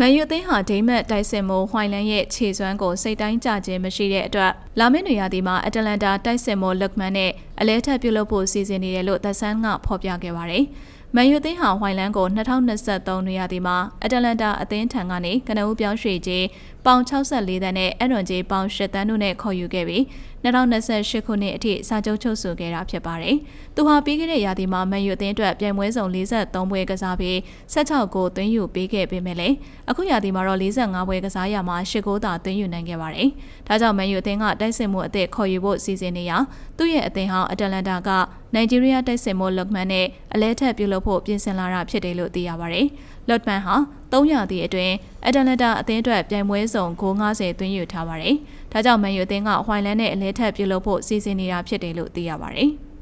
မန်ယူအသင်းဟာဒိမတ်တိုက်စစ်မိုးဟွိုင်လန်ရဲ့ခြေစွမ်းကိုစိတ်တိုင်းကြခြင်းမရှိတဲ့အတွက်လာမယ့်နေရာဒီမှာအတလန်တာတိုက်စစ်မိုးလက်မန်နဲ့အလဲထက်ပြုတ်လုပ်ဖို့စီစဉ်နေတယ်လို့သက်ဆန်းကဖော်ပြခဲ့ပါတယ်။ မန်ယူအသင်းဟာဟွိုင်လန်ကို2023နေရာဒီမှာအတလန်တာအသင်းထံကနေကနဦးပြောင်းရွှေ့ခြင်းပေါင်64တန်းနဲ့အရွန်ကြီးပေါင်10တန်းတို့နဲ့ခေါ်ယူခဲ့ပြီး2028ခုနှစ်အထိစာချုပ်ချုပ်ဆိုခဲ့တာဖြစ်ပါတယ်။သူဟာပြီးခဲ့တဲ့ရာသီမှာမန်ယူအသင်းအတွက်ပြိုင်ပွဲစုံ43ပွဲကစားပြီး16ဂိုးသွင်းယူပေးခဲ့ပေမဲ့လည်းအခုရာသီမှာတော့45ပွဲကစားရမှာ10ဂိုးသာသွင်းယူနိုင်ခဲ့ပါတယ်။ဒါကြောင့်မန်ယူအသင်းကတိုက်စစ်မှုအသစ်ခေါ်ယူဖို့စီစဉ်နေရာသူ့ရဲ့အသင်းဟောင်းအတလန်တာကနိုင်ဂျီးရီးယားတိုက်စစ်မှုလက်မန်နဲ့အလဲထက်ပြုလုပ်ဖို့ပြင်ဆင်လာတာဖြစ်တယ်လို့သိရပါတယ်။လော့ဒ်မန်ဟာ3ရာသီအတွင်းအတလန်တာအသင်းအတွက်ပြိုင်ပွဲစုံဂိုး90သွင်းယူထားပါတယ်။ဒါကြောင့်မန်ယူအသင်းကဟွိုင်လန်နဲ့အလဲထက်ပြုလုပ်ဖို့စီစဉ်နေတာဖြစ်တယ်လို့သိရပါတယ်။